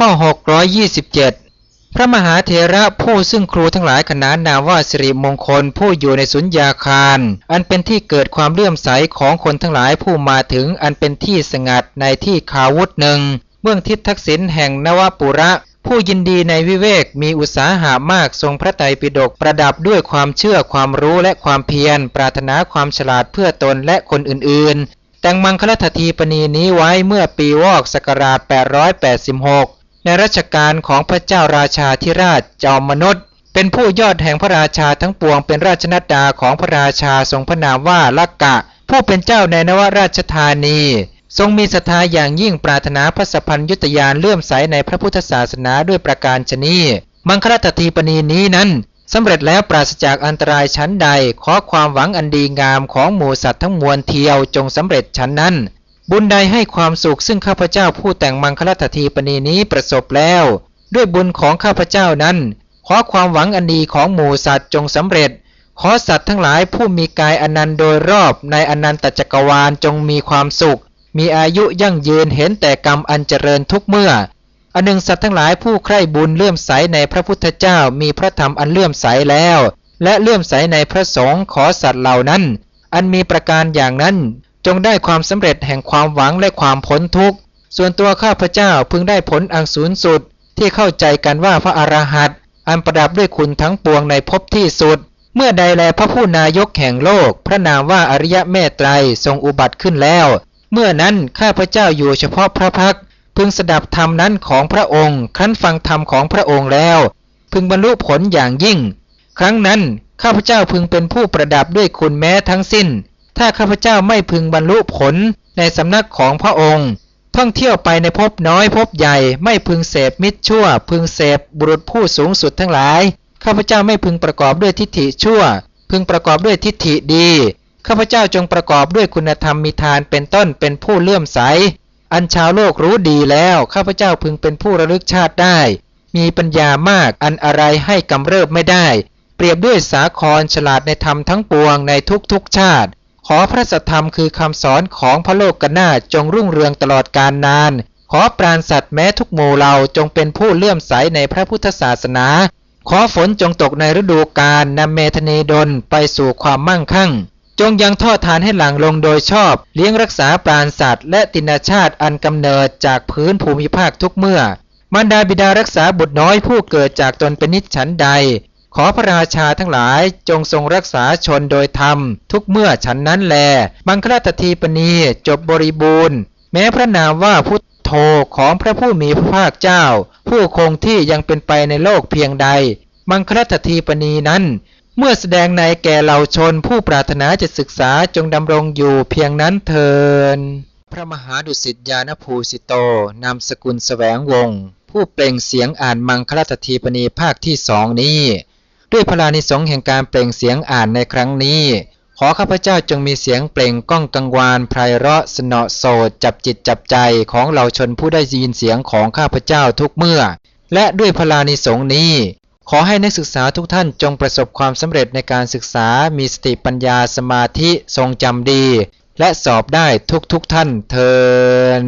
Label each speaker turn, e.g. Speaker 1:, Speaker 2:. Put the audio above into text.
Speaker 1: ข้อ 627 พระมหาเถระผู้ซึ่งครูทั้งหลายขนานนามว่าสิริมงคลผู้อยู่ในสุญญาคาร อันเป็นที่เกิดความเลื่อมใสของคนทั้งหลายผู้มาถึงอันเป็นที่สงัดในที่คาวุธหนึ่ง เมืองทิศทักษิณแห่งนวปุระ ผู้ยินดีในวิเวกมีอุตสาหะมากทรงพระไตรปิฎกประดับด้วยความเชื่อความรู้และความเพียร ปรารถนาความฉลาดเพื่อตนและคนอื่นๆแต่งมังคลททีปณีนี้ไว้เมื่อปีวอกศักราช 886 ในรัชกาลของพระเจ้าราชาธิราชจอมมนุษย์ เป็นผู้ยอดแห่งพระราชาทั้งปวงเป็นราชนัดดาของพระราชาทรงพระนามว่าลักกะ ผู้เป็นเจ้าในนวราชธานี ทรงมีศรัทธาอย่างยิ่งปรารถนาพระสัพพัญยุตยานเลื่อมใสในพระพุทธศาสนาด้วยประการชนีมังคลตทีปณีนี้นั้นสำเร็จแล้วปราศจากอันตรายชั้นใด ขอความหวังอันดีงามของหมู่สัตว์ทั้งมวลเทียวจงสำเร็จชั้นนั้น บุญใดให้ความสุขซึ่งข้าพเจ้าผู้แต่งมังคลตทีปณีนี้ประสบแล้ว ด้วยบุญของข้าพเจ้านั้น ขอความหวังอันดีของหมู่สัตว์จงสำเร็จ ขอสัตว์ทั้งหลายผู้มีกายอนันต์โดยรอบในอนันตจักรวาลจงมีความสุข มีอายุยั่งยืนเห็นแต่กรรมอันเจริญทุกเมื่ออันหนึ่งสัตว์ทั้งหลายผู้ใคร่บุญเลื่อมใสในพระพุทธเจ้ามีพระธรรมอันเลื่อมใสแล้ว และเลื่อมใสในพระสงฆ์ขอสัตว์เหล่านั้น อันมีประการอย่างนั้น จงได้ความสำเร็จแห่งความหวังและความพ้นทุกข์ ส่วนตัวข้าพเจ้าพึงได้ผลอันสูงสุด ที่เข้าใจกันว่าพระอรหันต์อันประดับด้วยคุณทั้งปวงในภพที่สุด เมื่อใดแลพระผู้นายกแห่งโลก พระนามว่าอริยะเมตไตรทรงอุบัติขึ้นแล้ว เมื่อนั้นข้าพเจ้าอยู่เฉพาะพระพักพึงสดับธรรมนั้นของพระองค์ ครั้นฟังธรรมของพระองค์แล้ว พึงบรรลุผลอย่างยิ่ง ครั้งนั้นข้าพเจ้าพึงเป็นผู้ประดับด้วยคุณแม้ทั้งสิ้น ถ้าข้าพเจ้าไม่พึงบรรลุผลในสำนักของพระองค์ท่องเที่ยวไปในภพน้อยภพใหญ่ไม่พึงเสพมิตรชั่ว พึงเสพบุรุษผู้สูงสุดทั้งหลายข้าพเจ้าไม่พึงประกอบด้วยทิฏฐิชั่ว พึงประกอบด้วยทิฏฐิดีข้าพเจ้าจงประกอบด้วยคุณธรรมมีทานเป็นต้นเป็นผู้เลื่อมใส อันชาวโลกรู้ดีแล้วข้าพเจ้าพึงเป็นผู้ระลึกชาติได้ มีปัญญามากอันอะไรให้กำเริบไม่ได้ เปรียบด้วยสาครฉลาดในธรรมทั้งปวงในทุกๆชาติ ขอพระสัทธรรมคือคำสอนของพระโลกกนาจงรุ่งเรืองตลอดกาลนาน ขอปราณสัตว์แม้ทุกหมู่เราจงเป็นผู้เลื่อมใสในพระพุทธศาสนา ขอฝนจงตกในฤดูกาลนำเมธเนดลไปสู่ความมั่งคั่ง จงยังทอดทานให้หลังลงโดยชอบ เลี้ยงรักษาปราณสัตว์และตินาชาติอันกำเนิดจากพื้นภูมิภาคทุกเมื่อมารดาบิดารักษาบุตรน้อยผู้เกิดจากตนเป็นนิจฉันใด ขอพระราชาทั้งหลายจงทรงรักษาชนโดยธรรม ทุกเมื่อฉันนั้นแล บังคลาตทีปณีจบบริบูรณ์ แม้พระนามว่าพุทโธของพระผู้มีพระภาคเจ้า ผู้คงที่ยังเป็นไปในโลกเพียงใด มังคลตทีปณีนั้น เมื่อแสดงในแก่เหล่าชนผู้ปรารถนาจะศึกษาจงดำรงอยู่เพียงนั้นเทินพระมหาดุสิตญาณภูสิโต นามสกุลแสวงวงศ์ผู้เปล่งเสียงอ่านมังคลตทีปณีภาคที่สองนี้ ด้วยพลานิสงส์แห่งการเปล่งเสียงอ่านในครั้งนี้ ขอข้าพเจ้าจงมีเสียงเปล่งก้องกังวานไพเราะสนอโสดจับจิตจับใจของเหล่าชนผู้ได้ยินเสียงของข้าพเจ้าทุกเมื่อ และด้วยพลานิสงส์นี้ ขอให้นักศึกษาทุกท่านจงประสบความสำเร็จในการศึกษามีสติปัญญาสมาธิทรงจำดี และสอบได้ทุกทุกๆท่านเทิน